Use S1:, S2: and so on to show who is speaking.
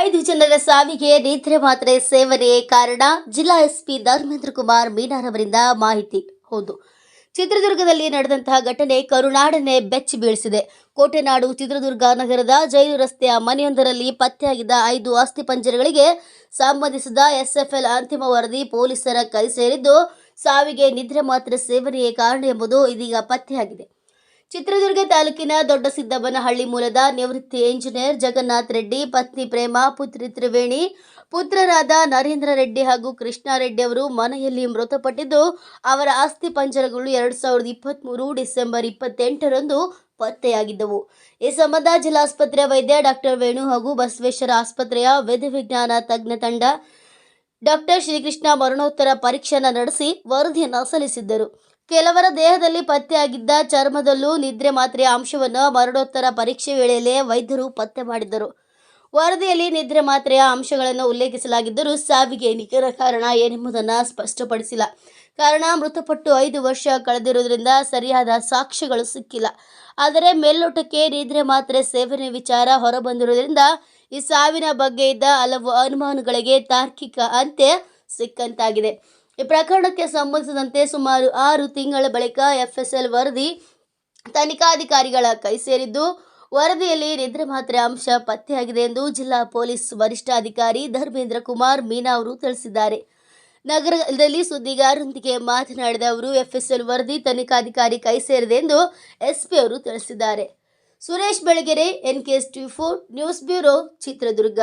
S1: ಐದು ಜನರ ಸಾವಿಗೆ ನಿದ್ರೆ ಮಾತ್ರೆ ಸೇವನೆಯೇ ಕಾರಣ ಜಿಲ್ಲಾ ಎಸ್ಪಿ ಧರ್ಮೇಂದ್ರ ಕುಮಾರ್ ಮೀನಾರವರಿಂದ ಮಾಹಿತಿ ಹೌದು. ಚಿತ್ರದುರ್ಗದಲ್ಲಿ ನಡೆದಂತಹ ಘಟನೆ ಕರುನಾಡನೆ ಬೆಚ್ಚಿ ಬೀಳಿಸಿದೆ. ಕೋಟೆನಾಡು ಚಿತ್ರದುರ್ಗ ನಗರದ ಜೈಲು ರಸ್ತೆಯ ಮನೆಯೊಂದರಲ್ಲಿ ಪತ್ತೆಯಾಗಿದ್ದ ಐದು ಆಸ್ತಿ ಪಂಜರಗಳಿಗೆ ಸಂಬಂಧಿಸಿದ ಎಸ್ಎಫ್ಎಲ್ ಅಂತಿಮ ವರದಿ ಪೊಲೀಸರ ಕೈ ಸೇರಿದ್ದು ಸಾವಿಗೆ ನಿದ್ರೆ ಮಾತ್ರೆ ಸೇವನೆಯೇ ಕಾರಣ ಎಂಬುದು ಇದೀಗ ಪತ್ತೆಯಾಗಿದೆ. ಚಿತ್ರದುರ್ಗ ತಾಲೂಕಿನ ದೊಡ್ಡ ಸಿದ್ದಬ್ಬನಹಳ್ಳಿ ಮೂಲದ ನಿವೃತ್ತಿ ಇಂಜಿನಿಯರ್ ಜಗನ್ನಾಥ್ ರೆಡ್ಡಿ, ಪತ್ನಿ ಪ್ರೇಮ, ಪುತ್ರಿ ತ್ರಿವೇಣಿ, ಪುತ್ರರಾದ ನರೇಂದ್ರ ರೆಡ್ಡಿ ಹಾಗೂ ಕೃಷ್ಣಾರೆಡ್ಡಿ ಅವರು ಮನೆಯಲ್ಲಿ ಮೃತಪಟ್ಟಿದ್ದು, ಅವರ ಆಸ್ತಿ ಪಂಜರಗಳು ಎರಡು ಸಾವಿರದ ಇಪ್ಪತ್ತ್ಮೂರು ಡಿಸೆಂಬರ್ ಇಪ್ಪತ್ತೆಂಟರಂದು ಪತ್ತೆಯಾಗಿದ್ದವು. ಈ ಸಂಬಂಧ ಜಿಲ್ಲಾಸ್ಪತ್ರೆಯ ವೈದ್ಯ ಡಾಕ್ಟರ್ ವೇಣು ಹಾಗೂ ಬಸವೇಶ್ವರ ಆಸ್ಪತ್ರೆಯ ವೇದ ವಿಜ್ಞಾನ ತಜ್ಞ ತಂಡ ಡಾಕ್ಟರ್ ಶ್ರೀಕೃಷ್ಣ ಮರಣೋತ್ತರ ಪರೀಕ್ಷೆಯನ್ನು ನಡೆಸಿ ವರದಿಯನ್ನು ಸಲ್ಲಿಸಿದ್ದರು. ಕೆಲವರ ದೇಹದಲ್ಲಿ ಪತ್ತೆಯಾಗಿದ್ದ ಚರ್ಮದಲ್ಲೂ ನಿದ್ರೆ ಮಾತ್ರೆಯ ಅಂಶವನ್ನು ಮರಣೋತ್ತರ ಪರೀಕ್ಷೆ ವೇಳೆಯಲ್ಲೇ ವೈದ್ಯರು ಪತ್ತೆ ಮಾಡಿದ್ದರು. ವರದಿಯಲ್ಲಿ ನಿದ್ರೆ ಮಾತ್ರೆಯ ಅಂಶಗಳನ್ನು ಉಲ್ಲೇಖಿಸಲಾಗಿದ್ದರೂ ಸಾವಿಗೆ ನಿಖರ ಕಾರಣ ಏನೆಂಬುದನ್ನು ಸ್ಪಷ್ಟಪಡಿಸಿಲ್ಲ. ಕಾರಣ ಮೃತಪಟ್ಟು ಐದು ವರ್ಷ ಕಳೆದಿರುವುದರಿಂದ ಸರಿಯಾದ ಸಾಕ್ಷ್ಯಗಳು ಸಿಕ್ಕಿಲ್ಲ. ಆದರೆ ಮೇಲ್ನೋಟಕ್ಕೆ ನಿದ್ರೆ ಮಾತ್ರೆ ಸೇವನೆ ವಿಚಾರ ಹೊರಬಂದಿರುವುದರಿಂದ ಈ ಸಾವಿನ ಬಗ್ಗೆ ಇದ್ದ ಹಲವು ಅನುಮಾನಗಳಿಗೆ ತಾರ್ಕಿಕ ಅಂತ್ಯ ಸಿಕ್ಕಂತಾಗಿದೆ. ಈ ಪ್ರಕರಣಕ್ಕೆ ಸಂಬಂಧಿಸಿದಂತೆ ಸುಮಾರು ಆರು ತಿಂಗಳ ಬಳಿಕ ಎಫ್ಎಸ್ಎಲ್ ವರದಿ ತನಿಖಾಧಿಕಾರಿಗಳ ಕೈ ಸೇರಿದ್ದು, ವರದಿಯಲ್ಲಿ ನಿದ್ರೆ ಮಾತ್ರೆ ಅಂಶ ಪತ್ತೆಯಾಗಿದೆ ಎಂದು ಜಿಲ್ಲಾ ಪೊಲೀಸ್ ವರಿಷ್ಠಾಧಿಕಾರಿ ಧರ್ಮೇಂದ್ರ ಕುಮಾರ್ ಮೀನಾ ಅವರು ತಿಳಿಸಿದ್ದಾರೆ. ನಗರದಲ್ಲಿ ಸುದ್ದಿಗಾರರೊಂದಿಗೆ ಮಾತನಾಡಿದ ಅವರು, ಎಫ್ಎಸ್ಎಲ್ ವರದಿ ತನಿಖಾಧಿಕಾರಿ ಕೈ ಸೇರಿದೆ ಎಂದು ಎಸ್ಪಿ ಅವರು ತಿಳಿಸಿದ್ದಾರೆ. Suresh Belagere NKS T four, news bureau Chitradurga.